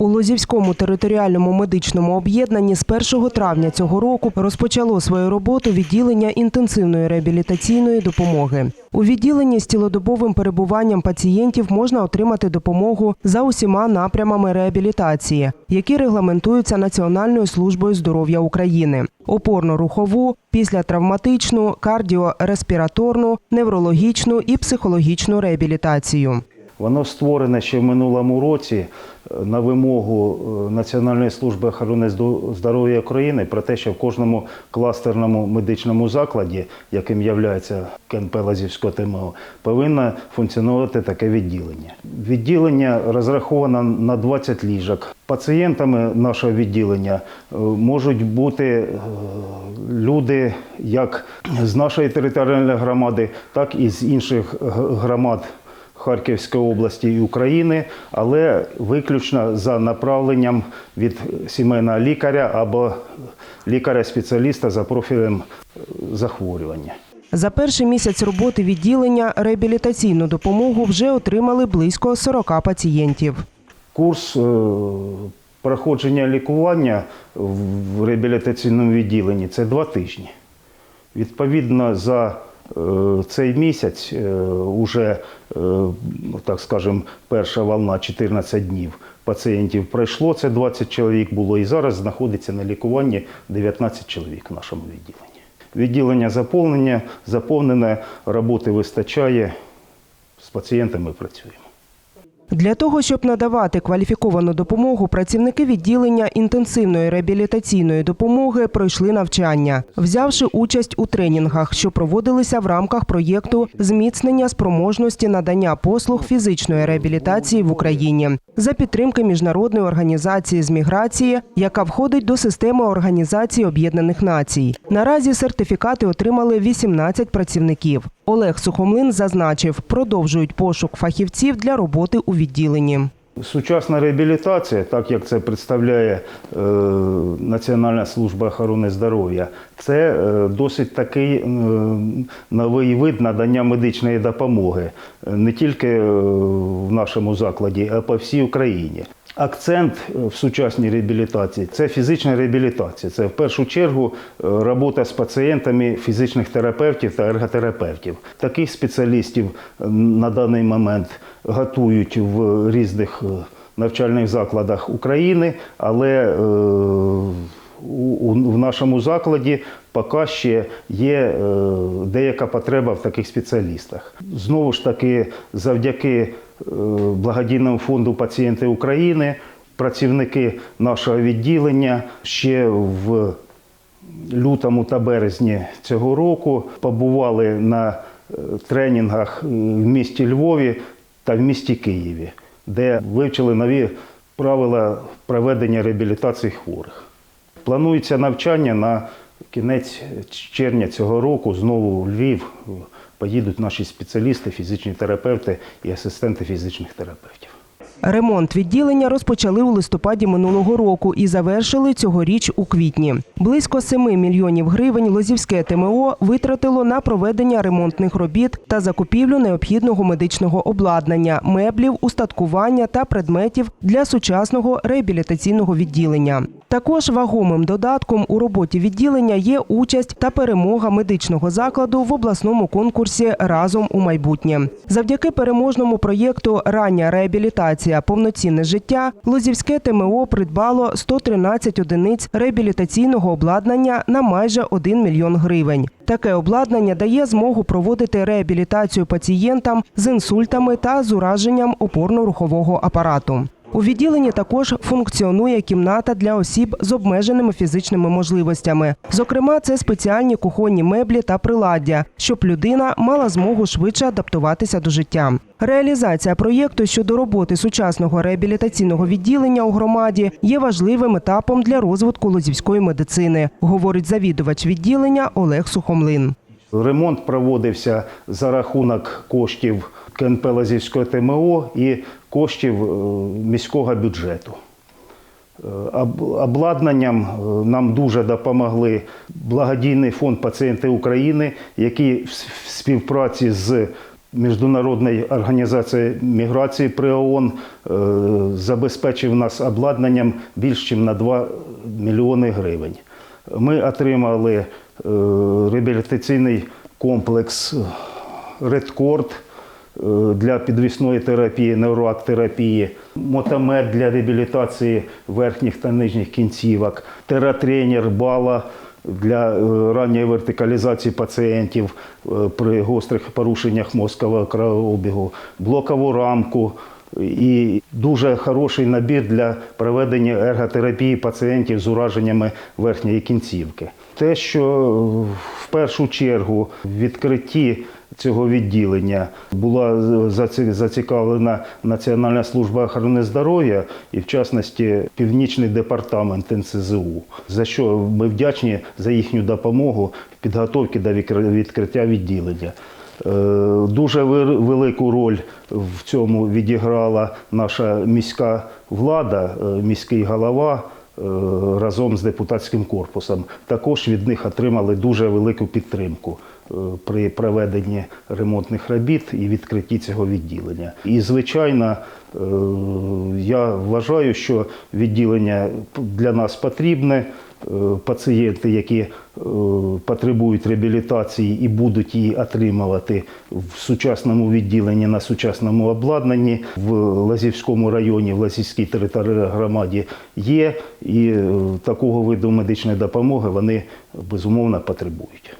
У Лозівському територіальному медичному об'єднанні з 1 травня цього року розпочало свою роботу відділення інтенсивної реабілітаційної допомоги. У відділенні з цілодобовим перебуванням пацієнтів можна отримати допомогу за усіма напрямами реабілітації, які регламентуються Національною службою здоров'я України: опорно-рухову, післятравматичну, кардіореспіраторну, неврологічну і психологічну реабілітацію. Воно створене ще в минулому році е, на вимогу е, Національної служби охорони здоров'я України про те, що в кожному кластерному медичному закладі, яким є КНП Лазівського ТМО, повинно функціонувати таке відділення. Відділення розраховано на 20 ліжок. Пацієнтами нашого відділення е, можуть бути люди як з нашої територіальної громади, так і з інших громад Харківської області і України, але виключно за направленням від сімейного лікаря або лікаря-спеціаліста за профілем е, захворювання. За перший місяць роботи відділення реабілітаційну допомогу вже отримали близько 40 пацієнтів. Курс е, проходження лікування в реабілітаційному відділенні це два тижні. Відповідно, за цей місяць е, уже, е, так скажемо, перша волна 14 днів пацієнтів пройшло, це 20 чоловік було, і зараз знаходиться на лікуванні 19 чоловік в нашому відділенні. Відділення заповнення, заповнене, роботи вистачає, з пацієнтами працюємо. Для того, щоб надавати кваліфіковану допомогу, працівники відділення інтенсивної реабілітаційної допомоги пройшли навчання, взявши участь у тренінгах, що проводилися в рамках проєкту зміцнення спроможності надання послуг фізичної реабілітації в Україні за підтримки міжнародної організації з міграції, яка входить до системи Організації Об'єднаних Націй. Наразі сертифікати отримали 18 працівників. Олег Сухомлин зазначив, продовжують пошук фахівців для роботи у відділенні. Сучасна реабілітація, так як це представляє е, Національна служба охорони здоров'я, це е, досить такий е, новий вид надання медичної допомоги е, не тільки е, в нашому закладі, а по всій Україні. Акцент е, в сучасній реабілітації це фізична реабілітація. Це в першу чергу робота з пацієнтами фізичних терапевтів та ерготерапевтів. Таких спеціалістів на даний момент готують в різних навчальних закладах України, але е, в нашому закладі поки ще є е, деяка потреба в таких спеціалістах. Знову ж таки, завдяки е, благодійному фонду Пацієнти України, працівники нашого відділення ще в лютому та березні цього року побували на е, тренінгах е, в місті Львові та в місті Києві, де вивчили нові правила проведення реабілітації хворих. Планується навчання на кінець червня цього року. Знову у Львів поїдуть наші спеціалісти, фізичні терапевти і асистенти фізичних терапевтів. Ремонт відділення розпочали у листопаді минулого року і завершили цьогоріч у квітні. Близько 7 мільйонів гривень Лозівське ТМО витратило на проведення ремонтних робіт та закупівлю необхідного медичного обладнання, меблів, устаткування та предметів для сучасного реабілітаційного відділення. Також вагомим додатком у роботі відділення є участь та перемога медичного закладу в обласному конкурсі Разом у майбутнє. Завдяки переможному проєкту Рання реабілітація повноцінне життя Лозівське ТМО придбало 113 одиниць реабілітаційного обладнання на майже 1 мільйон гривень. Таке обладнання дає змогу проводити реабілітацію пацієнтам з інсультами та з ураженням опорно-рухового апарату. У відділенні також функціонує кімната для осіб з обмеженими фізичними можливостями. Зокрема, це спеціальні кухонні меблі та приладдя, щоб людина мала змогу швидше адаптуватися до життя. Реалізація проєкту щодо роботи сучасного реабілітаційного відділення у громаді є важливим етапом для розвитку лозівської медицини, говорить завідувач відділення Олег Сухомлин. Ремонт проводився за рахунок коштів КНП Лазівського ТМО і коштів е, міського бюджету. Е, Обладнанням е, нам дуже допомогли благодійний фонд Пацієнти України, який в співпраці з Міжнародної організації міграції при ООН забезпечив нас обладнанням більш ніж на 2 мільйони гривень. Ми отримали реабілітаційний комплекс Редкорд для підвісної терапії, невроактерапії, мотомет для реабілітації верхніх та нижніх кінцівок, тератренер бала для е, ранньої вертикалізації пацієнтів е, при гострих порушеннях мозкового кровообігу, блокову рамку і дуже хороший набір для проведення ерготерапії пацієнтів з ураженнями верхньої кінцівки. Те, що е, в першу чергу відкритті цього відділення була зацікавлена Національна служба охорони здоров'я і, в частності, Північний департамент НСЗУ, за що ми вдячні за їхню допомогу в підготовці до відкриття відділення. Е, Дуже велику роль в цьому відіграла наша міська влада, е, міський голова е, разом з депутатським корпусом. Також від них отримали дуже велику підтримку при проведенні ремонтних робіт і відкритті цього відділення. І, звичайно, е, я вважаю, що відділення для нас потрібне. Е, Пацієнти, які е, потребують реабілітації і будуть її отримувати в сучасному відділенні на сучасному обладнанні в Лазівському районі, в Лазівській територіальній громаді є, і такого виду медичної допомоги вони безумовно потребують.